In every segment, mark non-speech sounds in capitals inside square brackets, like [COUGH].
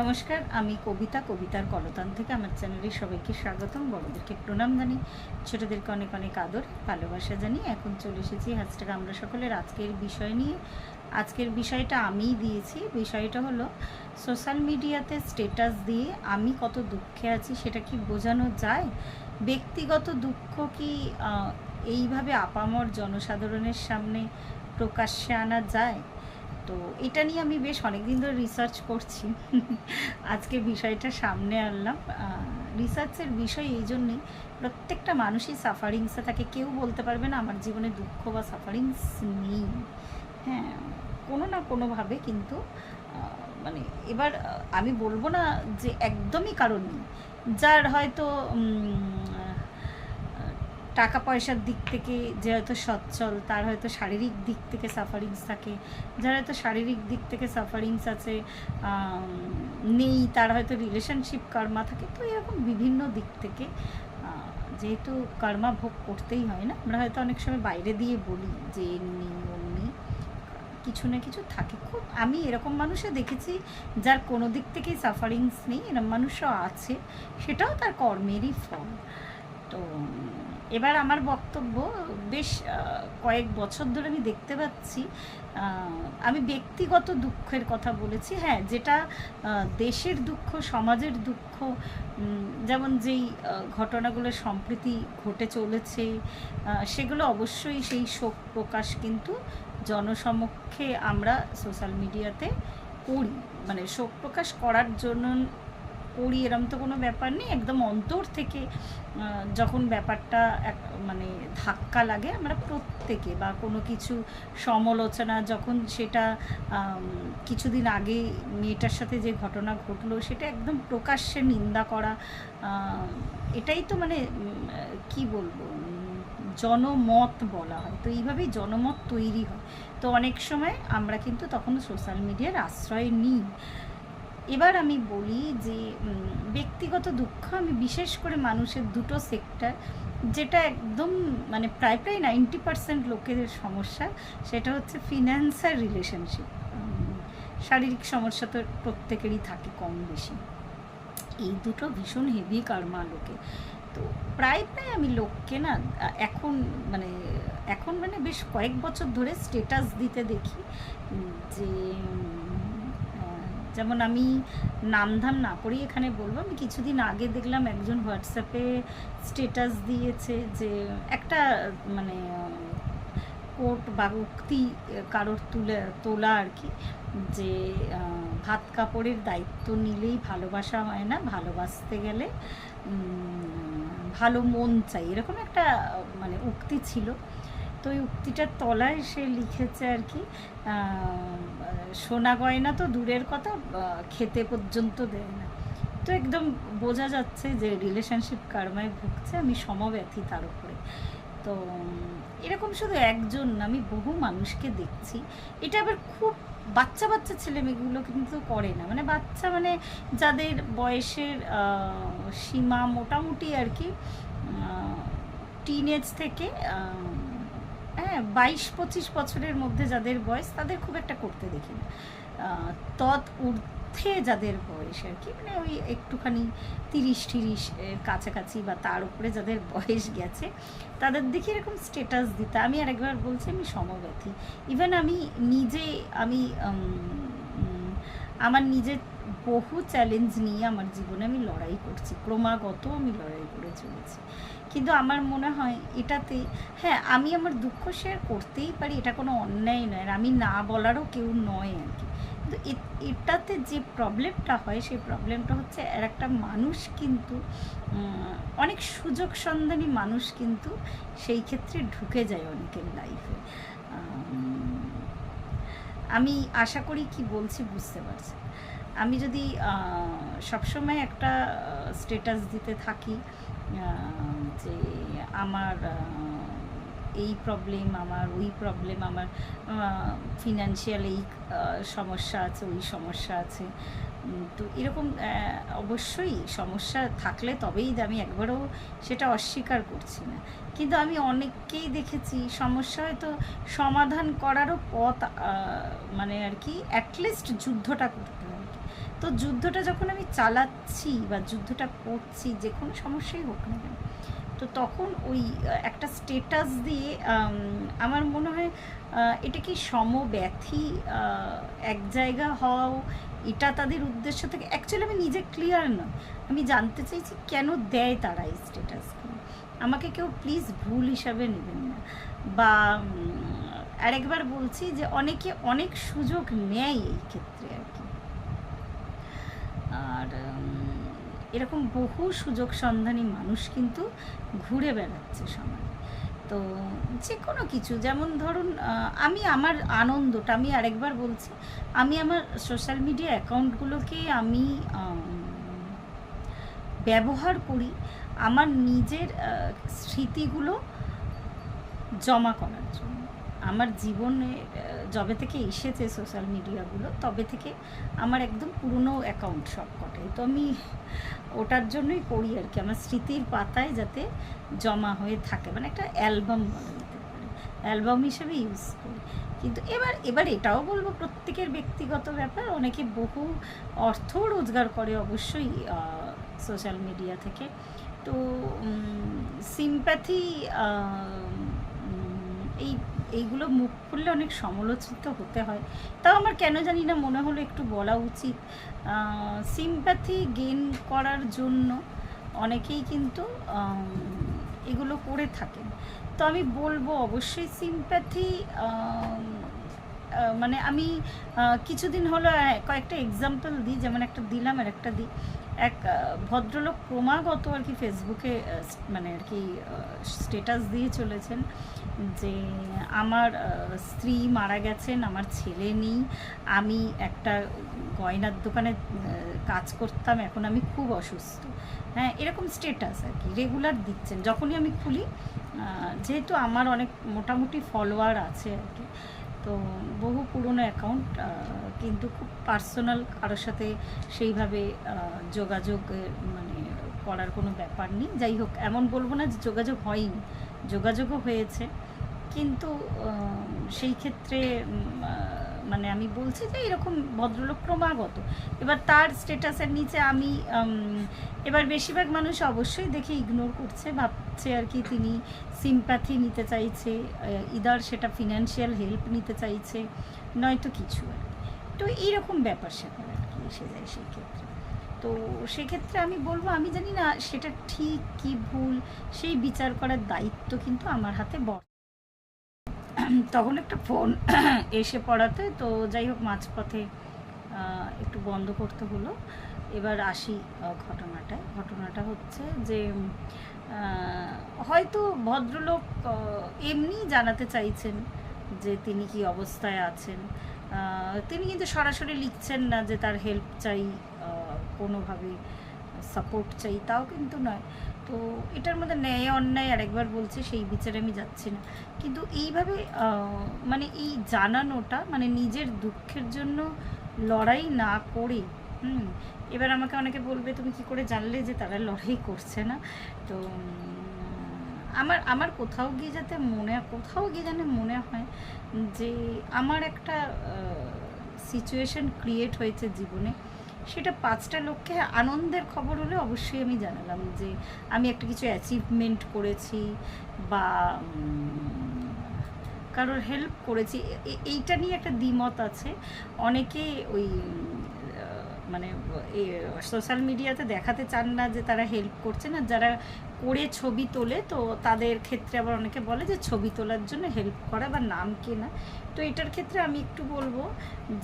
নমস্কার, আমি কবিতা, কবিতার কলতান থেকে আমার চ্যানেলে সবাইকে স্বাগতম। বড়দেরকে প্রণাম জানি ছোটদেরকে অনেক অনেক আদর, ভালোবাসা জানি এখন চলে এসেছি হ্যাশট্যাগ আমরা সকলের আজকের বিষয় নিয়ে। আজকের বিষয়টা আমিই দিয়েছি। বিষয়টা হলো সোশ্যাল মিডিয়াতে স্টেটাস দিয়ে আমি কত দুঃখে আছি সেটা কি বোঝানো যায়? ব্যক্তিগত দুঃখ কি এইভাবে আপামর জনসাধারণের সামনে প্রকাশ্যে আনা যায়? তো এটা নিয়ে আমি বেশ অনেকদিন ধরে রিসার্চ করছি। [LAUGHS] আজকে বিষয়টা সামনে আনলাম। রিসার্চের বিষয় এই জন্যেই, প্রত্যেকটা মানুষই সাফারিংসে থাকে কেউ বলতে পারবে না, আমার জীবনে দুঃখ বা সাফারিংস নেই। হ্যাঁ কোনো না কোনোভাবে কিন্তু মানে এবার আমি বলব না যে একদমই কারণ নেই। যার হয়তো টাকা পয়সার দিক থেকে যে হয়তো সচ্ছল, তার হয়তো শারীরিক দিক থেকে সাফারিংস থাকে, যার হয়তো শারীরিক দিক থেকে সাফারিংস আছে নেই, তার হয়তো রিলেশনশিপ কর্মা থাকে, তো এরকম বিভিন্ন দিক থেকে যেহেতু কর্মা ভোগ করতেই হয় না, আমরা হয়তো অনেক সময় বাইরে দিয়ে বলি যে এমনি, অমনি, কিছু না কিছু থাকে। খুব, আমি এরকম মানুষও দেখেছি যার কোনো দিক থেকেই সাফারিংস নেই এরকম মানুষও আছে, সেটাও তার কর্মেরই ফল। তো এবার আমার বক্তব্য, বেশ কয়েক বছর ধরে আমি দেখতে পাচ্ছি আমি ব্যক্তিগত দুঃখের কথা বলেছি হ্যাঁ যেটা দেশের দুঃখ, সমাজের দুঃখ যেমন যেই ঘটনাগুলো সম্প্রতি ঘটে চলেছে সেগুলো অবশ্যই সেই শোক প্রকাশ কিন্তু জনসমক্ষে আমরা সোশ্যাল মিডিয়াতে করি। মানে শোক প্রকাশ করার জন্য করি এরম তো কোনো ব্যাপার নেই, একদম অন্তর থেকে যখন ব্যাপারটা এক মানে ধাক্কা লাগে, আমরা প্রত্যেকে বা কোনো কিছু সমালোচনা, যখন সেটা কিছুদিন আগে মেয়েটার সাথে যে ঘটনা ঘটলো, সেটা একদম প্রকাশ্যে নিন্দা করা এটাই তো মানে কি বলব জনমত বলা হয়। তো এইভাবেই জনমত তৈরি হয়। তো অনেক সময় আমরা কিন্তু তখন সোশ্যাল মিডিয়ার আশ্রয় নিই। এবার আমি বলি যে ব্যক্তিগত দুঃখ আমি বিশেষ করে মানুষের দুটো সেক্টর যেটা একদম মানে প্রায় প্রায় নাইনটি পার্সেন্ট লোকের সমস্যা, সেটা হচ্ছে ফিনান্স আর রিলেশনশিপ শারীরিক সমস্যা তো প্রত্যেকেরই থাকে কম বেশি। এই দুটো ভীষণ হেভি কারমা লোকে তো প্রায় প্রায় আমি লোককে না, এখন মানে এখন মানে বেশ কয়েক বছর ধরে স্টেটাস দিতে দেখি, যে যেমন আমি নামধাম না করেই এখানে বলব, আমি কিছুদিন আগে দেখলাম একজন হোয়াটসঅ্যাপে স্টেটাস দিয়েছে যে একটা মানে কোট বা উক্তি কারোর তুলে, তোলা আর কি, যে ভাত কাপড়ের দায়িত্ব নিলেই ভালোবাসা হয় না, ভালোবাসতে গেলে ভালো মন চাই, এরকম একটা মানে উক্তি ছিল। তো ওই উক্তিটার তলায় সে লিখেছে আর কি সোনা গয়না তো দূরের কথা খেতে পর্যন্ত দেয় না। তো একদম বোঝা যাচ্ছে যে রিলেশনশিপ কারমায় ভুগছে, আমি সমব্যথী তার উপরে। তো এরকম শুধু একজন না, আমি বহু মানুষকে দেখছি। এটা আবার খুব বাচ্চা বাচ্চা ছেলে মেয়েগুলো কিন্তু করে না। মানে বাচ্চা মানে যাদের বয়সের সীমা মোটামুটি আর কি টিনেজ থেকে হ্যাঁ বাইশ পঁচিশ বছরের মধ্যে যাদের বয়স, তাদের খুব একটা করতে দেখি না তৎ ঊর্ধ্বে যাদের বয়স আর কি মানে ওই একটুখানি তিরিশ তিরিশ কাছাকাছি বা তার উপরে যাদের বয়স গেছে, তাদের দেখে এরকম স্টেটাস দিতে, আমি আরেকবার বলছি, আমি সমব্যথী। ইভেন আমি নিজে, আমি আমার নিজের বহু চ্যালেঞ্জ নিয়ে আমার জীবনে আমি লড়াই করছি, ক্রমাগত আমি লড়াই করে চলেছি। কিন্তু আমার মনে হয় এটাতে হ্যাঁ আমি আমার দুঃখ শেয়ার করতেই পারি, এটা কোনো অন্যায় নয় আমি না বলারও কেউ নয় আর কি। কিন্তু এটাতে যে প্রবলেমটা হয়, সেই প্রবলেমটা হচ্ছে আর একটা মানুষ কিন্তু অনেক সুযোগ সন্ধানী মানুষ কিন্তু সেই ক্ষেত্রে ঢুকে যায় অনেকের লাইফে আমি আশা করি কি বলছি বুঝতে পারছি আমি যদি সবসময় একটা স্টেটাস দিতে থাকি যে আমার এই প্রবলেম আমার ওই প্রবলেম আমার ফিনান্সিয়াল এই সমস্যা আছে, ওই সমস্যা আছে। তো এরকম অবশ্যই সমস্যা থাকলে তবেই আমি একবারও সেটা অস্বীকার করছি না। কিন্তু আমি অনেককেই দেখেছি, সমস্যা হয়তো সমাধান করারও পথ মানে আর কি অ্যাটলিস্ট যুদ্ধটা করতে তো যুদ্ধটা যখন আমি চালাচ্ছি বা যুদ্ধটা করছি, যে কোনো সমস্যাই হোক না কেন, তো তখন ওই একটা স্টেটাস দিয়ে আমার মনে হয় এটা কি সমব্যথী এক জায়গা হওয়াও এটা তাদের উদ্দেশ্য থেকে অ্যাকচুয়ালি আমি নিজে ক্লিয়ার না। আমি জানতে চাইছি কেন দেয় তারা এই স্টেটাসগুলো আমাকে কেউ প্লিজ ভুল হিসাবে নেবেন না। বা আরেকবার বলছি যে অনেকে অনেক সুযোগ নেয় এই ক্ষেত্রে আর কি। আর এরকম বহু সুযোগ সন্ধানী মানুষ কিন্তু ঘুরে বেড়াচ্ছে সমাজে। তো যে কোনো কিছু, যেমন ধরুন আমি আমার আনন্দটা, আমি আরেকবার বলছি, আমি আমার সোশ্যাল মিডিয়া অ্যাকাউন্টগুলোকে আমি ব্যবহার করি আমার নিজের স্মৃতিগুলো জমা করার জন্য। আমার জীবনে যবে থেকে এসেছে সোশ্যাল মিডিয়াগুলো তবে থেকে আমার একদম পুরনো অ্যাকাউন্ট সব কটাই তো আমি ওটার জন্যই করি আর কি, আমার স্মৃতির পাতায় যাতে জমা হয়ে থাকে মানে একটা অ্যালবাম বলা যেতে পারে। অ্যালবাম হিসেবে ইউজ করি। কিন্তু এবার এবার এটাও বলব, প্রত্যেকের ব্যক্তিগত ব্যাপার, অনেকে বহু অর্থ রোজগার করে অবশ্যই সোশ্যাল মিডিয়া থেকে। তো সিম্প্যাথি এই এইগুলো মুখ খুললে অনেক সমালোচিত হতে হয়। তাও আমার কেন জানি না মনে হলো একটু বলা উচিত। সিম্প্যাথি গেন করার জন্য অনেকেই কিন্তু এগুলো করে থাকেন। তো আমি বলব অবশ্যই সিম্প্যাথি মানে আমি কিছুদিন হলো কয়েকটা এক্সাম্পল দিই, যেমন একটা দিলাম আর একটা দিই। এক ভদ্রলোক ক্রমাগত আর কি ফেসবুকে মানে আর কি স্টেটাস দিয়ে চলেছেন যে আমার স্ত্রী মারা গেছেন, আমার ছেলে নেই, আমি একটা গয়নার দোকানে কাজ করতাম, এখন আমি খুব অসুস্থ। হ্যাঁ এরকম স্টেটাস আর কি রেগুলার দিচ্ছেন, যখনই আমি খুলি যেহেতু আমার অনেক মোটামুটি ফলোয়ার আছে আর কি। তো বহু পুরনো অ্যাকাউন্ট কিন্তু খুব পার্সোনাল কারোর সাথে সেইভাবে যোগাযোগ মানে করার কোনো ব্যাপার নেই। যাই হোক, এমন বলব না যে যোগাযোগ হয়নি, যোগাযোগও হয়েছে। কিন্তু সেই ক্ষেত্রে মানে আমি বলছি যে এরকম ভদ্রলোক ক্রমাগত। এবার তার স্টেটাসের নিচে আমি এবার বেশিরভাগ মানুষ অবশ্যই দেখে ইগনোর করছে, ভাবছে আর কি তিনি সিম্প্যাথি নিতে চাইছে ইদার সেটা ফিনান্সিয়াল হেল্প নিতে চাইছে নয়তো কিছু আর তো এইরকম ব্যাপার স্যাপার আর কি এসে যায় সেই ক্ষেত্রে। তো সেক্ষেত্রে আমি বলব, আমি জানি না সেটা ঠিক কি ভুল, সেই বিচার করার দায়িত্ব কিন্তু আমার হাতে বর তখন একটা ফোন এসে পড়াতে, তো যাই হোক মাঝপথে একটু বন্ধ করতে হলো। এবার আসি ঘটনাটায়। ঘটনাটা হচ্ছে যে হয়তো ভদ্রলোক এমনি জানাতে চাইছেন যে তিনি কি অবস্থায় আছেন। তিনি কিন্তু সরাসরি লিখছেন না যে তার হেল্প চাই কোনোভাবে সাপোর্ট চাই, তাও কিন্তু নয়। তো এটার মধ্যে ন্যায় অন্যায় আরেকবার বলছে, সেই বিচারে আমি যাচ্ছি না। কিন্তু এইভাবে মানে এই জানানোটা মানে নিজের দুঃখের জন্য লড়াই না করে, হুম, এবার আমাকে অনেকে বলবে, তুমি কি করে জানলে যে তারা লড়াই করছে না? তো আমার আমার কোথাও গিয়ে যাতে মনে, কোথাও গিয়ে যেন মনে হয় যে আমার একটা সিচুয়েশন ক্রিয়েট হয়েছে জীবনে। সেটা পাঁচটা লোককে আনন্দের খবর হলে অবশ্যই আমি জানালাম যে আমি একটা কিছু অ্যাচিভমেন্ট করেছি বা কারোর হেল্প করেছি। এইটা নিয়ে একটা দ্বিমত আছে। অনেকে ওই মানে সোশ্যাল মিডিয়াতে দেখাতে চান না যে তারা হেল্প করছে না, যারা করে ছবি তোলে, তো তাদের ক্ষেত্রে আবার অনেকে বলে যে ছবি তোলার জন্য হেল্প করা বা নাম কেনা। তো এটার ক্ষেত্রে আমি একটু বলব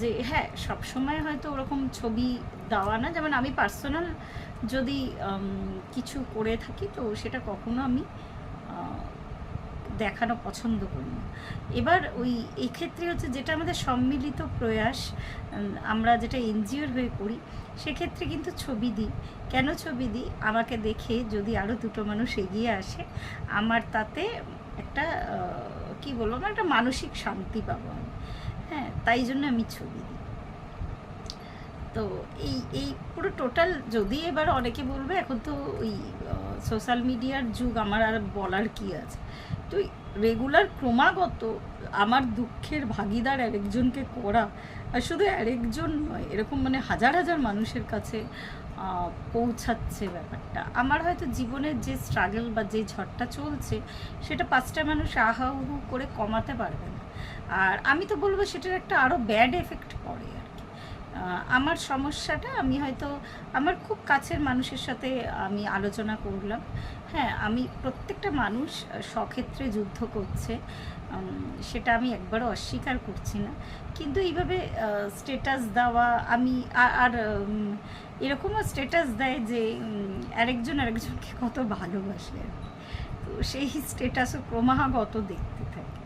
যে হ্যাঁ সব সময় হয়তো ওরকম ছবি দেওয়া না। যেমন আমি পার্সোনাল যদি কিছু করে থাকি, তো সেটা কখনো আমি দেখানো পছন্দ করি না। এবার ওই এই ক্ষেত্রে হচ্ছে যেটা আমাদের সম্মিলিত প্রয়াস আমরা যেটা এনজিওর হয়ে করি, সেক্ষেত্রে কিন্তু ছবি দিই। কেন ছবি দিই? আমাকে দেখে যদি আরও দুটো মানুষ এগিয়ে আসে, আমার তাতে একটা কি বলব না একটা মানসিক শান্তি পাবো আমি। হ্যাঁ তাই জন্য আমি ছবি দিই। তো এই এই পুরো টোটাল যদি এবার অনেকে বলবে, এখন তো ওই সোশ্যাল মিডিয়ার যুগ, আমার আর বলার কি আছে? তো রেগুলার ক্রমাগত আমার দুঃখের ভাগিদার আরেকজনকে করা, আর শুধু আরেকজন নয়, এরকম মানে হাজার হাজার মানুষের কাছে পৌঁছাচ্ছে ব্যাপারটা। আমার হয়তো জীবনের যে স্ট্রাগল বা যে ঝড়টা চলছে, সেটা পাঁচটা মানুষ আহাহু করে কমাতে পারবে না। আর আমি তো বলব সেটার একটা আরও ব্যাড এফেক্ট পড়ে আর কি। আমার সমস্যাটা আমি হয়তো, আমার খুব কাছের মানুষের সাথে আমি আলোচনা করলাম। হ্যাঁ আমি প্রত্যেকটা মানুষ সক্ষেত্রে যুদ্ধ করছে সেটা আমি একবারও অস্বীকার করছি না কিন্তু এইভাবে স্টেটাস দেওয়া, আমি আর এরকমও স্টেটাস দেয় যে আরেকজন আরেকজনকে কত ভালোবাসে আর। তো সেই স্টেটাসও ক্রমাগত দেখতে থাকে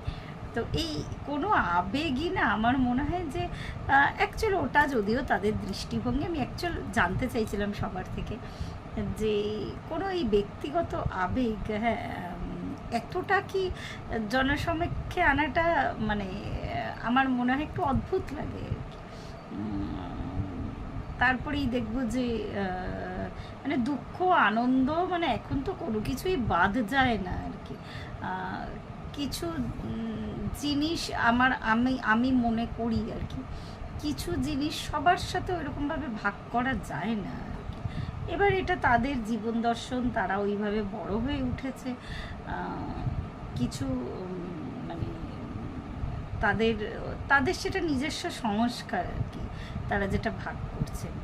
তো এই কোনো আবেগই না, আমার মনে হয় যে অ্যাকচুয়ালি ওটা যদিও তাদের দৃষ্টিভঙ্গি, আমি অ্যাকচুয়াল জানতে চাইছিলাম সবার থেকে যে কোনো এই ব্যক্তিগত আবেগ হ্যাঁ এতটা কি জনসমক্ষে আনাটা মানে আমার মনে হয় একটু অদ্ভুত লাগে। তারপরেই দেখব যে মানে দুঃখ, আনন্দ মানে এখন তো কোনো কিছুই বাদ যায় না আর কি কিছু জিনিস আমার, আমি আমি মনে করি আর কি কিছু জিনিস সবার সাথে ওইরকমভাবে ভাগ করা যায় না। এবার এটা তাদের জীবন দর্শন, তারা ওইভাবে বড় হয়ে উঠেছে কিছু তাদের তাদের সেটা নিজস্ব সংস্কার আর কি। তারা যেটা ভাগ করছেন।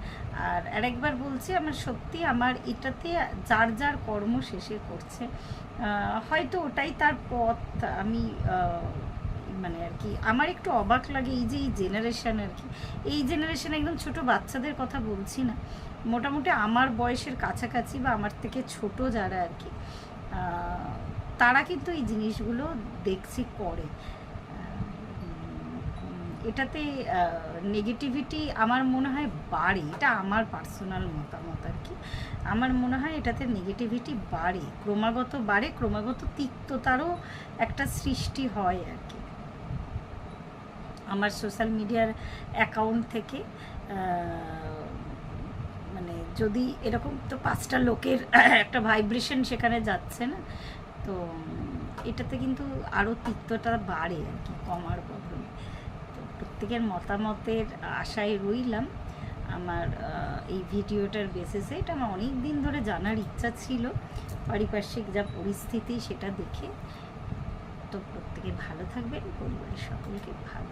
আর আরেকবার বলছি, আমার সত্যি আমার এটাতে যার যার কর্ম শেষে করছে হয়তো ওটাই তার পথ। আমি মানে আর কি, আমার একটু অবাক লাগে এই যে এই জেনারেশান আর কি। এই জেনারেশান একদম ছোট বাচ্চাদের কথা বলছি না। মোটামুটি আমার বয়সের কাছাকাছি বা আমার থেকে ছোট যারা আর কি তারা কিন্তু এই জিনিসগুলো দেখছি, করে। এটাতে নেগেটিভিটি আমার মনে হয় বাড়ে। এটা আমার পার্সোনাল মতামত আর কি। আমার মনে হয় এটাতে নেগেটিভিটি বাড়ে। ক্রমাগত বাড়ে, ক্রমাগত তিক্ততারও একটা সৃষ্টি হয় আর কি। আমার সোশ্যাল মিডিয়ার অ্যাকাউন্ট থেকে মানে যদি এরকম তো পাঁচটা লোকের একটা ভাইব্রেশন সেখানে যাচ্ছে না, তো এটাতে কিন্তু আরও তিক্ততা বাড়ে আর কি কমার বদলে। প্রত্যেকের মতামতের আশায় রইলাম। আমার এই ভিডিওটার বেসিসে এটা আমার অনেক দিন ধরে জানার ইচ্ছা ছিল। পারিপার্শ্বিক যা পরিস্থিতি সেটা দেখে। তো প্রত্যেকে ভালো থাকবেন, পরিবারের সকলকে ভালো